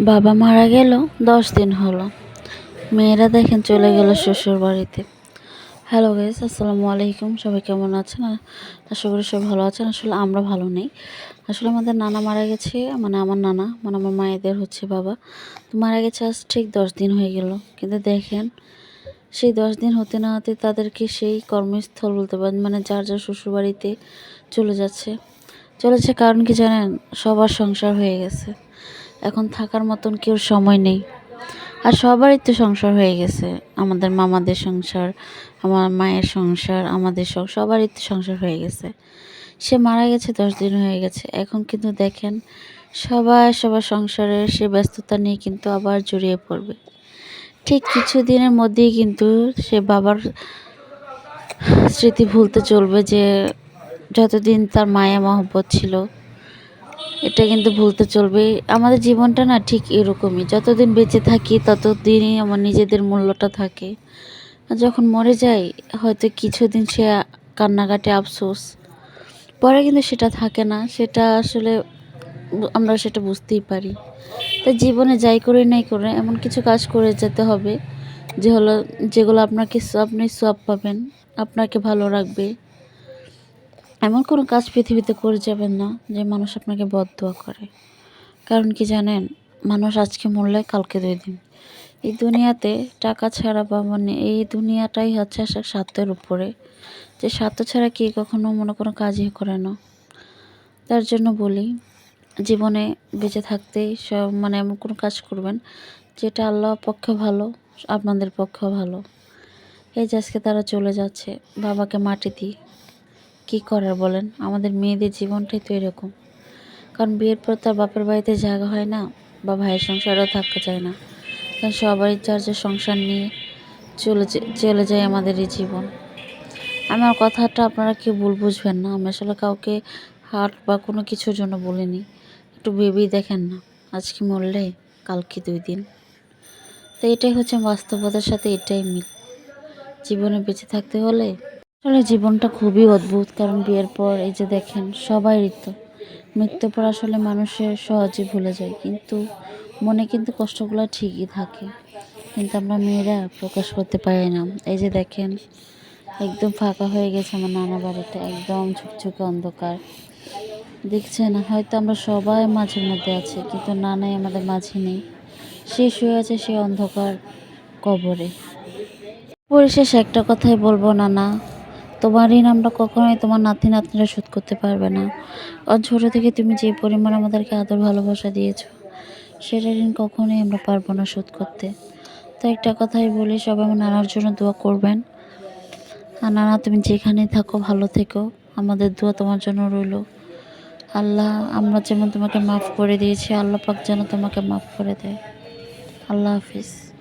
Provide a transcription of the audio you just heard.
বাবা মারা গেল, দশ দিন হলো। মেয়েরা দেখেন চলে গেল শ্বশুর বাড়িতে। হ্যালো গাইস আসসালামু আলাইকুম। সবাই কেমন আছেন? আশা করি সবাই ভালো আছেন। আসলে আমরা ভালো নেই। আসলে আমাদের নানা মারা গেছে মানে আমার নানা মানে আমার মায়েদের হচ্ছে বাবা। তো মারা গেছে আজ ঠিক দশ দিন হয়ে গেল। কিন্তু দেখেন, সেই দশ দিন হতে না হতে তাদেরকে সেই কর্মস্থল বলতে পারেন মানে যার যার শ্বশুরবাড়িতে চলে যাচ্ছে। চলেছে কারণ কি জানেন, সবার সংসার হয়ে গেছে। এখন থাকার মতন কেউ সময় নেই। আর সবারই তো সংসার হয়ে গেছে। আমাদের মামাদের সংসার, আমার মায়ের সংসার, আমাদের সং সবারই তো সংসার হয়ে গেছে। সে মারা গেছে, দশ দিন হয়ে গেছে। এখন কিন্তু দেখেন, সবাই সবার সংসারে সে ব্যস্ততা নিয়ে কিন্তু আবার জড়িয়ে পড়বে। ঠিক কিছু দিনের মধ্যেই কিন্তু সে বাবার স্মৃতি ভুলতে চলবে যে, যতদিন তার মায়া মহব্বত ছিল এটা কিন্তু ভুলতে চলবে। আমাদের জীবনটা না ঠিক এরকমই। যতদিন বেঁচে থাকি, ততদিনই আমার নিজেদের মূল্যটা থাকে। যখন মরে যাই, হয়তো কিছুদিন সে কান্নাকাটি আফসোস। পরে কিন্তু সেটা থাকে না। সেটা আসলে আমরা সেটা বুঝতেই পারি। তাই জীবনে যাই করে, নাই করে, এমন কিছু কাজ করে যেতে হবে, যে হলো, যেগুলো আপনাকে, আপনি সব পাবেন, আপনাকে ভালো রাখবে। এমন কোনো কাজ পৃথিবীতে করে যাবেন না যে মানুষ আপনাকে বদদোয়া করে। কারণ কি জানেন, মানুষ আজকে মরলে কালকে দুই দিন। এই দুনিয়াতে টাকা ছাড়া বা মানে এই দুনিয়াটাই হচ্ছে স্বার্থের উপরে। যে স্বার্থ ছাড়া কি কখনো মনে কোনো কাজই করে না। তার জন্য বলি, জীবনে বেঁচে থাকতে সব মানে এমন কোনো কাজ করবেন যেটা আল্লাহর পক্ষে ভালো, আপনাদের পক্ষেও ভালো। এই যে আজকে তারা চলে যাচ্ছে, বাবাকে মাটি দিই কী করার বলেন? আমাদের মেয়েদের জীবনটাই তো এরকম। কারণ বিয়ের পর তার বাপের বাড়িতে জায়গা হয় না বা ভাইয়ের সংসারেও থাকতে চায় না। কারণ সবারই যার যার সংসার নিয়ে চলে যে- চলে যায় আমাদের এই জীবন। আমার কথাটা আপনারা কেউ ভুল বুঝবেন না। আমি আসলে কাউকে হাট বা কোনো কিছুর জন্য বলিনি। একটু ভেবেই দেখেন না। আজকে মরলে কালকে দুই দিন। তো এটাই হচ্ছে বাস্তবতার সাথে এটাই মিল। জীবনে বেঁচে থাকতে হলে আসলে জীবনটা খুবই অদ্ভুত, কারণ বিয়ের পর এই যে দেখেন, সবাই ঋতু। মৃত্যুর পর আসলে মানুষের সহজে ভুলে যায়, কিন্তু মনে কিন্তু কষ্টগুলো ঠিকই থাকে। কিন্তু আমরা মেয়েরা প্রকাশ করতে পারি না। এই যে দেখেন, একদম ফাঁকা হয়ে গেছে আমার নানা বাড়িটা, একদম ঝুকঝুকে অন্ধকার। দেখছেন, হয়তো আমরা সবাই মাঝের মধ্যে আছি, কিন্তু নানাই আমাদের মাঝে নেই। সে শুয়ে আছে সে অন্ধকার কবরে। পরিশেষ একটা কথাই বলব না না তোমার ঋণ আমরা কখনোই তোমার নাতি নাতনিরা শোধ করতে পারবে না। কারণ ছোটো থেকে তুমি যে পরিমাণ আমাদেরকে আদর ভালোবাসা দিয়েছ, সেটা ঋণ কখনোই আমরা পারব না শোধ করতে। তো একটা কথাই বলি, সবাই আমার নানার জন্য দোয়া করবেন। আর নানা, তুমি যেখানেই থাকো, ভালো থেকো। আমাদের দোয়া তোমার জন্য রইল। আল্লাহ, আমরা যেমন তোমাকে মাফ করে দিয়েছি, আল্লাহ পাক যেন তোমাকে মাফ করে দেয়। আল্লাহ হাফিজ।